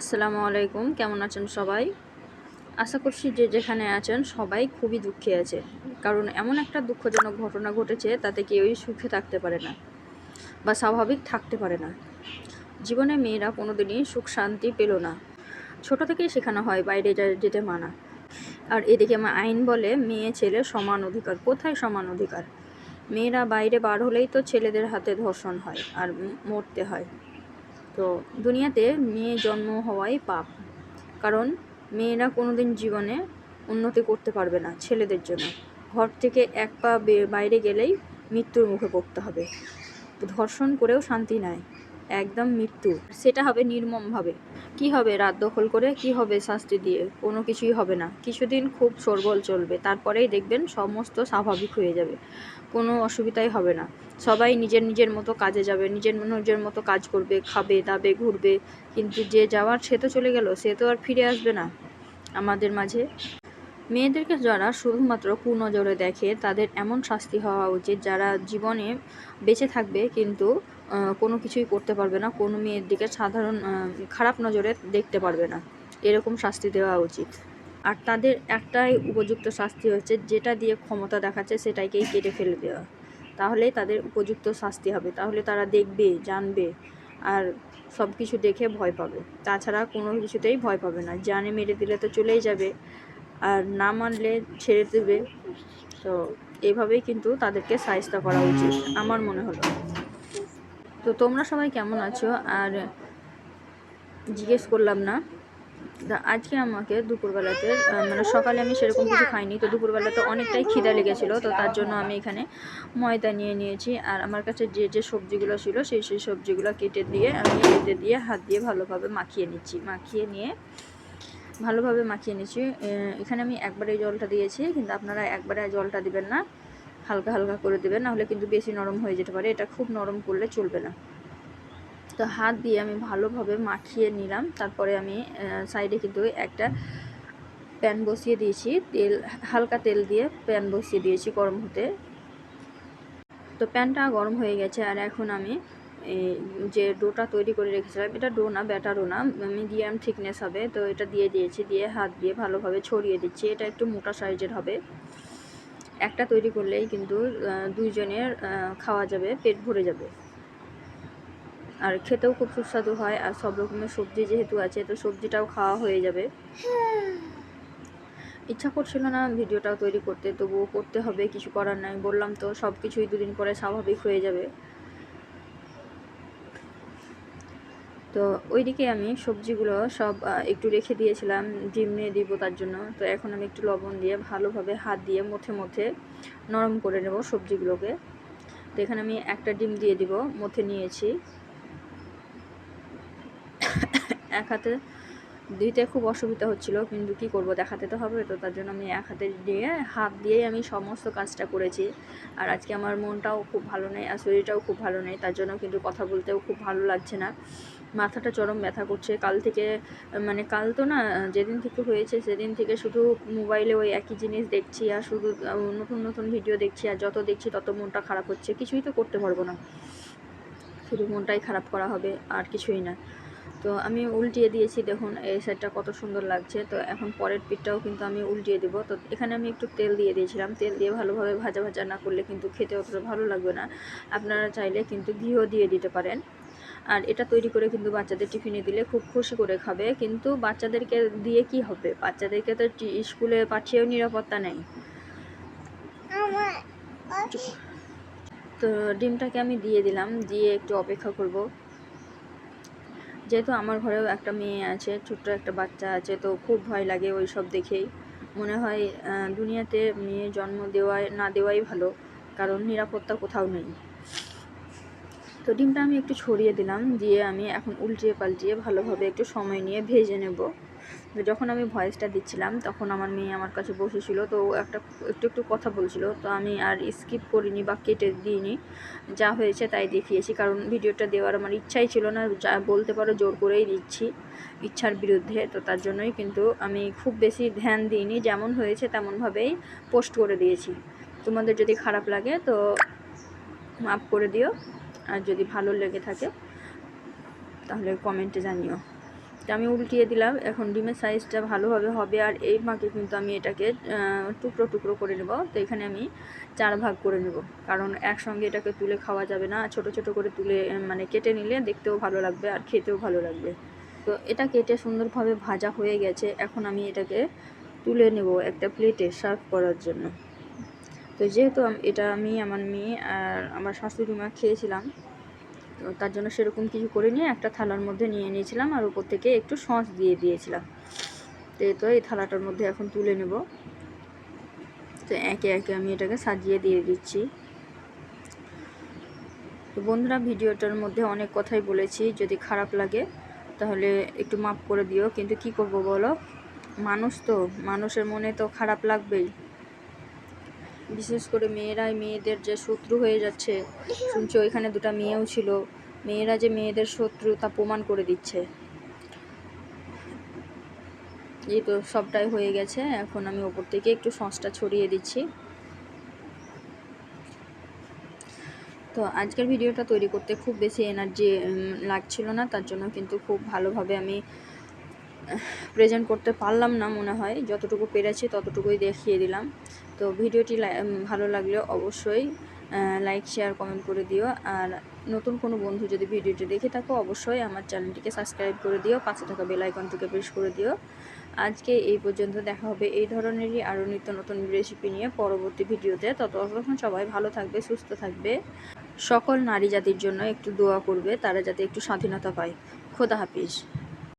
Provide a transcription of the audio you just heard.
আসসালামু আলাইকুম, কেমন আছেন সবাই? আশা করছি যে যেখানে আছেন সবাই খুবই দুঃখে আছে। কারণ এমন একটা দুঃখজনক ঘটনা ঘটেছে তাতে কেউই সুখে থাকতে পারে না বা স্বাভাবিক থাকতে পারে না। জীবনে মেয়েরা কোনোদিনই সুখ শান্তি পেল না। ছোট থেকেই শেখানো হয় বাইরে যেতে মানা। আর এদিকে আমার আইন বলে, মেয়ে, ছেলে সমান অধিকার। কোথায় সমান অধিকার? মেয়েরা বাইরে বার হলেই তো ছেলেদের হাতে ধর্ষণ হয় আর মরতে হয়। তো দুনিয়াতে মেয়ে জন্ম হওয়াই পাপ। কারণ মেয়েরা কোনোদিন জীবনে উন্নতি করতে পারবে না ছেলেদের জন্য। ঘর থেকে এক পা বাইরে গেলেই মৃত্যুর মুখে পড়তে হবে। ধর্ষণ করেও শান্তি নাই। একদম মৃত্যু। সেটা হবে নির্মমভাবে। কি হবে রাত দখল করে? কি হবে শাস্তি দিয়ে? কোনো কিছুই হবে না। কিছুদিন খুব সরগোল চলবে। তারপরেই দেখবেন সমস্ত স্বাভাবিক হয়ে যাবে। কোনো অসুবিধাই হবে না। সবাই নিজের নিজের মতো কাজে যাবে। নিজের নিজের মতো কাজ করবে, খাবে, দাবে, ঘুরবে। কিন্তু যে যাওয়ার সে তো চলে গেল। সে তো আর ফিরে আসবে না আমাদের মাঝে। মেয়েদেরকে যারা শুধুমাত্র কুনজরে দেখে তাদের এমন শাস্তি হওয়া উচিত যারা জীবনে বেঁচে থাকবে। কিন্তু কোনো কিছুই করতে পারবে না, কোনো মেয়ের দিকে সাধারণ খারাপ নজরে দেখতে পারবে না। এরকম শাস্তি দেওয়া উচিত। আর তাদের একটাই উপযুক্ত শাস্তি হচ্ছে, যেটা দিয়ে ক্ষমতা দেখাচ্ছে সেটাকেই কেটে ফেলে দেওয়া। তাহলেই তাদের উপযুক্ত শাস্তি হবে। তাহলে তারা দেখবে, জানবে, আর সব কিছু দেখে ভয় পাবে। তাছাড়া কোনো কিছুতেই ভয় পাবে না। জানে মেরে দিলে তো চলেই যাবে, আর না মানলে ছেড়ে দেবে। তো এভাবেই কিন্তু তাদেরকে সাহায্য করা উচিত, আমার মনে হলো। তো তোমরা সবাই কেমন আছো? আর জিজ্ঞেস করলাম না। আজকে আমাকে দুপুরবেলাতে মানে সকালে আমি সেরকম কিছু খাইনি, তো দুপুরবেলাতে অনেকটাই খিদা লেগেছিলো, তো তার জন্য আমি এখানে ময়দা নিয়ে নিয়েছি। আর আমার কাছে যে যে সবজিগুলো ছিল, সেই সেই সবজিগুলো কেটে দিয়ে আমি কেটে দিয়ে হাত দিয়ে ভালোভাবে মাখিয়ে নিচ্ছি, মাখিয়ে নিয়ে ভালোভাবে মাখিয়ে নিচ্ছি। এখানে আমি একবারে জলটা দিয়েছি, কিন্তু আপনারা একবারে জলটা দিবেন না। হালকা হালকা করে দেবেন, নাহলে কিন্তু বেশি নরম হয়ে যেতে পারে। এটা খুব নরম করলে চলবে না। তো হাত দিয়ে আমি ভালোভাবে মাখিয়ে নিলাম। তারপরে আমি সাইডে কিন্তু একটা প্যান বসিয়ে দিয়েছি। তেল, হালকা তেল দিয়ে প্যান বসিয়ে দিয়েছি গরম হতে। তো প্যানটা গরম হয়ে গেছে, আর এখন আমি যে ডোটা তৈরি করে রেখেছিলাম, এটা ডো না ব্যাটারও না, মিডিয়াম থিকনেস হবে। তো এটা দিয়ে দিয়েছি, দিয়ে হাত দিয়ে ভালোভাবে ছড়িয়ে দিচ্ছি। এটা একটু মোটা সাইজের হবে। একটা তৈরি করলেই কিন্তু দুইজনের খাওয়া যাবে, পেট ভরে যাবে। আর খেতেও খুব সুস্বাদু হয়, আর সব রকমের সবজি যেহেতু আছে, তো সবজিটাও খাওয়া হয়ে যাবে। ইচ্ছা করছিল না ভিডিওটাও তৈরি করতে, তবুও করতে হবে, কিছু করার নাই। বললাম তো সব কিছুই দুদিন পরে স্বাভাবিক হয়ে যাবে। তো ওইদিকে আমি সবজিগুলো সব একটু রেখে দিয়েছিলাম, ডিম নিয়ে দিব তার জন্য। তো এখন আমি একটু লবণ দিয়ে ভালোভাবে হাত দিয়ে মুঠে মুঠে নরম করে নেব সবজিগুলোকে। তো এখানে আমি একটা ডিম দিয়ে দিব মুঠে নিয়েছি। এক হাতে দিতে খুব অসুবিধা হচ্ছিল, কিন্তু কি করব, দেখাতে তো হবে। তো তার জন্য আমি এক হাতে দিয়ে হাত দিয়েই আমি সমস্ত কাজটা করেছি। আর আজকে আমার মনটাও খুব ভালো নেই, আর শরীরটাও খুব ভালো নেই, তার জন্য কিন্তু কথা বলতেও খুব ভালো লাগছে না। মাথাটা চরম ব্যথা করছে। কাল থেকে মানে কাল তো না, যেদিন থেকে হয়েছে সেদিন থেকে শুধু মোবাইলে ওই একই জিনিস দেখছি আর শুধু নতুন নতুন ভিডিও দেখছি আর যত দেখছি তত মনটা খারাপ হচ্ছে। কিছুই তো করতে পারব না। শুধু মনটাই খারাপ করা হবে, আর কিছুই না। তো আমি উল্টিয়ে দিয়েছি, দেখুন এই সাইডটা কত সুন্দর লাগছে। তো এখন পরের পিঠটাও কিন্তু আমি উল্টিয়ে দেবো। তো এখানে আমি একটু তেল দিয়ে দিয়েছিলাম। তেল দিয়ে ভালোভাবে ভাজা ভাজা না করলে কিন্তু খেতে অতটা ভালো লাগবে না। আপনারা চাইলে কিন্তু ঘিও দিয়ে দিতে পারেন। আর এটা তৈরি করে কিন্তু বাচ্চাদের টিফিনে দিলে খুব খুশি করে খাবে। কিন্তু বাচ্চাদেরকে দিয়ে কি হবে? বাচ্চাদেরকে তো স্কুলে পাঠিয়েও নিরাপত্তা নেই। তো ডিমটাকে আমি দিয়ে দিলাম, দিয়ে একটু অপেক্ষা করব। যেহেতু আমার ঘরেও একটা মেয়ে আছে, ছোট্ট একটা বাচ্চা আছে, তো খুব ভয় লাগে ওই সব দেখেই। মনে হয় দুনিয়াতে মেয়ে জন্ম দেওয়াই না দেওয়াই ভালো, কারণ নিরাপত্তা কোথাও নেই। তো ডিমটা আমি একটু ছড়িয়ে দিলাম, দিয়ে আমি এখন উল্টিয়ে পাল্টিয়ে ভালোভাবে একটু সময় নিয়ে ভেজে নেব। যখন আমি ভয়েসটা দিচ্ছিলাম, তখন আমার মেয়ে আমার কাছে বসেছিল, তো একটা একটু একটু কথা বলছিল, তো আমি আর স্কিপ করিনি বা কেটে দিইনি। যা হয়েছে তাই দেখিয়েছি, কারণ ভিডিওটা দেওয়ার আমার ইচ্ছাই ছিল না, যা বলতে পারো জোর করেই দিচ্ছি ইচ্ছার বিরুদ্ধে, তো তার জন্যই কিন্তু আমি খুব বেশি ধ্যান দিইনি, যেমন হয়েছে তেমনভাবেই পোস্ট করে দিয়েছি। তোমাদের যদি খারাপ লাগে তো মাফ করে দিও। আর যদি ভালো লেগে থাকে, তাহলে কমেন্টে জানিও। তো আমি উল্টিয়ে দিলাম, এখন ডিমের সাইজটা ভালোভাবে হবে আর এই মাকে কিন্তু আমি এটাকে টুকরো টুকরো করে নেব। তো এখানে আমি চার ভাগ করে নেব, কারণ একসঙ্গে এটাকে তুলে খাওয়া যাবে না। ছোট ছোট করে তুলে মানে কেটে নিলে দেখতেও ভালো লাগবে আর খেতেও ভালো লাগবে। তো এটা কেটে সুন্দরভাবে ভাজা হয়ে গেছে। এখন আমি এটাকে তুলে নেব একটা প্লেটে সার্ভ করার জন্য। তো যেহেতু এটা আমি, আমার মেয়ে আর আমার শাশুড়ি মা খেয়েছিলাম, তো তার জন্য সেরকম কিছু করে নিয়ে একটা থালার মধ্যে নিয়ে নিয়েছিলাম আর উপর থেকে একটু সস দিয়ে দিয়েছিলাম। তো তো এই থালাটার মধ্যে এখন তুলে নেব। তো একে একে আমি এটাকে সাজিয়ে দিয়ে দিচ্ছি। তো বন্ধুরা, ভিডিওটার মধ্যে অনেক কথাই বলেছি, যদি খারাপ লাগে তাহলে একটু মাফ করে দিও, কিন্তু কি করব বলো? মানুষ তো, মানুষের মনে তো খারাপ লাগবেই। বিশেষ করে মেয়েরাই মেয়েদের যে শত্রু হয়ে যাচ্ছে। শুনছি ওইখানে দুটো মেয়েও ছিল। মেয়েরা যে মেয়েদের শত্রু তা প্রমাণ করে দিচ্ছে। এই তো সবটাই হয়ে গেছে। এখন আমি ওপর থেকে একটু সসটা ছড়িয়ে দিচ্ছি। তো আজকের ভিডিওটা তৈরি করতে খুব বেশি এনার্জি লাগছিল না। তার জন্য কিন্তু খুব ভালোভাবে আমি প্রেজেন্ট করতে পারলাম না মনে হয়। যতটুকু পেরেছি ততটুকুই দেখিয়ে দিলাম। তো ভিডিওটি ভালো লাগলে অবশ্যই লাইক শেয়ার কমেন্ট করে দিও। আর নতুন কোনো বন্ধু যদি ভিডিওটি দেখে থাকো, অবশ্যই আমার চ্যানেলটিকে সাবস্ক্রাইব করে দিও। পাশে থাকা বেল আইকনটিকে প্রেস করে দিও। আজকে এই পর্যন্ত দেখা হবে এই ধরনেরই আরও নিত্য নতুন রেসিপি নিয়ে পরবর্তী ভিডিওতে। ততক্ষণ সবাই ভালো থাকবে, সুস্থ থাকবে। সকল নারী জাতির জন্য একটু দোয়া করবে, তারা যাতে একটু স্বাধীনতা পায়। খোদা হাফিজ।